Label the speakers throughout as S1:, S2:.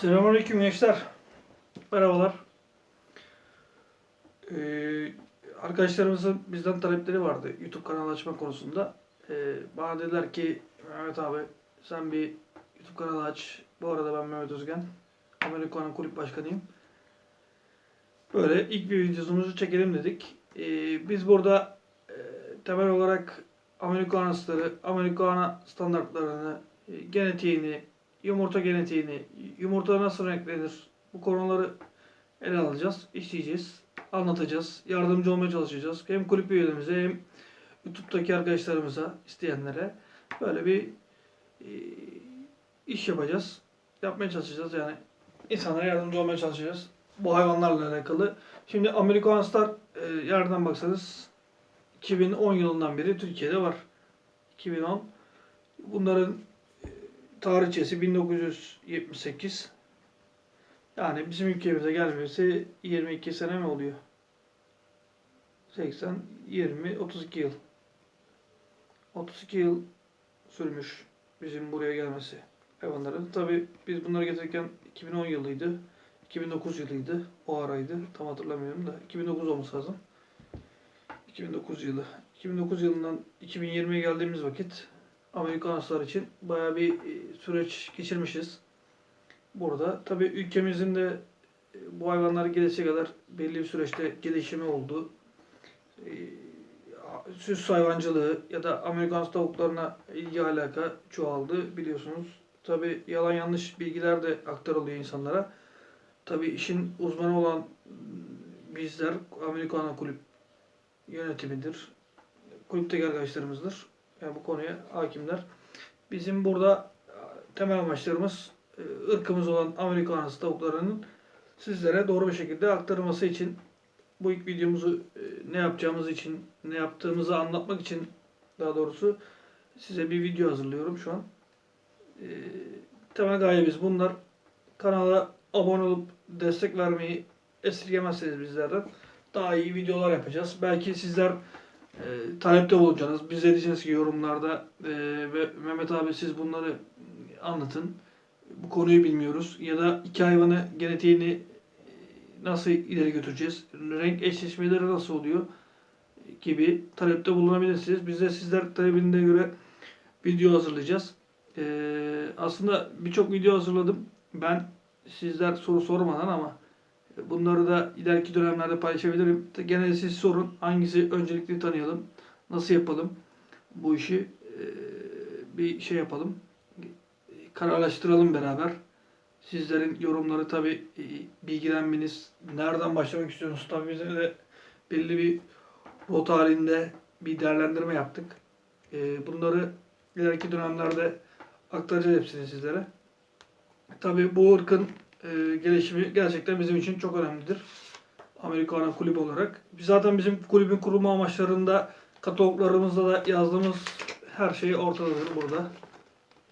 S1: Selamünaleyküm gençler. Merhabalar. Ee, arkadaşlarımızın bizden talepleri vardı YouTube kanalı açma konusunda. Ee, bana dediler ki Mehmet abi sen bir YouTube kanalı aç. Bu arada ben Mehmet Özgen. Amerikan kulüp başkanıyım. Böyle ilk bir videomuzu çekelim dedik. Ee, biz burada e, temel olarak Amerikan asları, Amerikan standartlarını, e, genetiğini, yumurta genetiğini, yumurta nasıl renklenir bu konuları ele alacağız, işleyeceğiz, anlatacağız, yardımcı olmaya çalışacağız. Hem kulüp üyelerimize hem YouTube'daki arkadaşlarımıza, isteyenlere böyle bir e, iş yapacağız. Yapmaya çalışacağız yani insanlara yardımcı olmaya çalışacağız. Bu hayvanlarla alakalı. Şimdi Amerikan Star e, yerden baksanız 2010 yılından beri Türkiye'de var. 2010. Bunların tarihçesi 1978. Yani bizim ülkemize gelmesi 22 sene mi oluyor? 80, 20, 32 yıl. 32 yıl sürmüş bizim buraya gelmesi hayvanların. Tabi biz bunları getirirken 2010 yılıydı. 2009 yılıydı. O araydı. Tam hatırlamıyorum da. 2009 olması lazım. 2009 yılı. 2009 yılından 2020'ye geldiğimiz vakit Amerikan aslar için bayağı bir e, süreç geçirmişiz. Burada tabii ülkemizin de e, bu hayvanlar gelişe kadar belli bir süreçte gelişimi oldu. E, Süs hayvancılığı ya da Amerikan tavuklarına ilgi alaka çoğaldı biliyorsunuz. Tabii yalan yanlış bilgiler de aktarılıyor insanlara. Tabii işin uzmanı olan bizler Amerikan kulüp yönetimidir. Kulüpteki arkadaşlarımızdır yani bu konuya hakimler. Bizim burada e, temel amaçlarımız e, ırkımız olan Amerikan tavuklarının sizlere doğru bir şekilde aktarılması için bu ilk videomuzu e, ne yapacağımız için, ne yaptığımızı anlatmak için daha doğrusu size bir video hazırlıyorum şu an. Temel gayemiz bunlar. Kanala abone olup destek vermeyi esirgemezseniz bizlerden daha iyi videolar yapacağız. Belki sizler e, talepte bulunacaksınız. Bize diyeceksiniz ki yorumlarda e, ve Mehmet abi siz bunları anlatın. Bu konuyu bilmiyoruz. Ya da iki hayvanı genetiğini nasıl ileri götüreceğiz? Renk eşleşmeleri nasıl oluyor? Gibi talepte bulunabilirsiniz. Biz de sizler talebine göre video hazırlayacağız. E, aslında birçok video hazırladım. Ben sizler soru sormadan ama Bunları da ileriki dönemlerde paylaşabilirim. Gene siz sorun. Hangisi öncelikli tanıyalım? Nasıl yapalım? Bu işi bir şey yapalım. Kararlaştıralım beraber. Sizlerin yorumları tabi bilgilenmeniz. Nereden başlamak istiyorsunuz? Tabi bize de belli bir rota halinde bir değerlendirme yaptık. Bunları ileriki dönemlerde aktaracağız hepsini sizlere. Tabi bu ırkın e, gelişimi gerçekten bizim için çok önemlidir. Amerikana kulüp olarak. Zaten bizim kulübün kurulma amaçlarında kataloglarımızda da yazdığımız her şey ortadadır burada.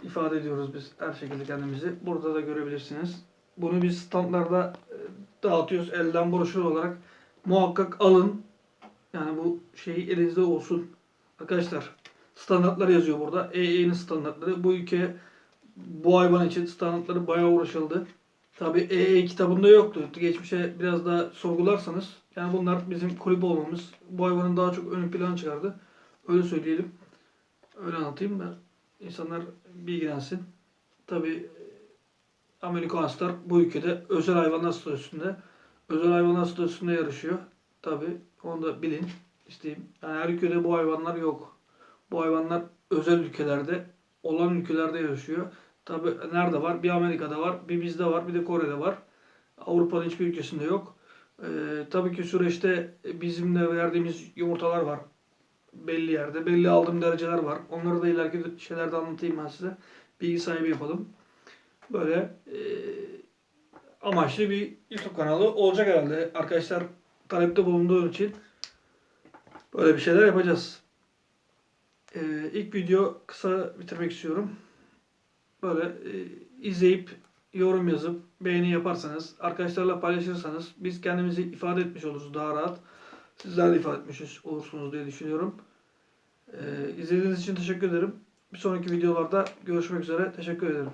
S1: İfade ediyoruz biz her şekilde kendimizi. Burada da görebilirsiniz. Bunu biz standlarda e, dağıtıyoruz elden broşür olarak. Muhakkak alın. Yani bu şeyi elinizde olsun. Arkadaşlar standartlar yazıyor burada. EE'nin standartları. Bu ülke bu hayvan için standartları bayağı uğraşıldı. Tabi EE kitabında yoktu. Geçmişe biraz daha sorgularsanız yani bunlar bizim kulüp olmamız bu hayvanın daha çok ön plana çıkardı. Öyle söyleyelim. Öyle anlatayım da insanlar bilgilensin. Tabi Amerikan Star bu ülkede özel hayvanlar statüsünde özel hayvanlar statüsünde yarışıyor. Tabi onu da bilin isteyeyim. Yani her ülkede bu hayvanlar yok. Bu hayvanlar özel ülkelerde olan ülkelerde yarışıyor. Tabi nerede var? Bir Amerika'da var, bir bizde var, bir de Kore'de var. Avrupa'nın hiçbir ülkesinde yok. Ee, tabii ki süreçte bizim de verdiğimiz yumurtalar var. Belli yerde. Belli aldığım dereceler var. Onları da ileriki şeylerde anlatayım ben size. Bilgi sahibi yapalım. Böyle e, amaçlı bir YouTube kanalı olacak herhalde. Arkadaşlar talepte bulunduğu için böyle bir şeyler yapacağız. Ee, ilk video kısa bitirmek istiyorum böyle e, izleyip yorum yazıp beğeni yaparsanız, arkadaşlarla paylaşırsanız biz kendimizi ifade etmiş oluruz daha rahat. Sizler de ifade etmiş olursunuz diye düşünüyorum. Ee, izlediğiniz için teşekkür ederim. Bir sonraki videolarda görüşmek üzere. Teşekkür ederim.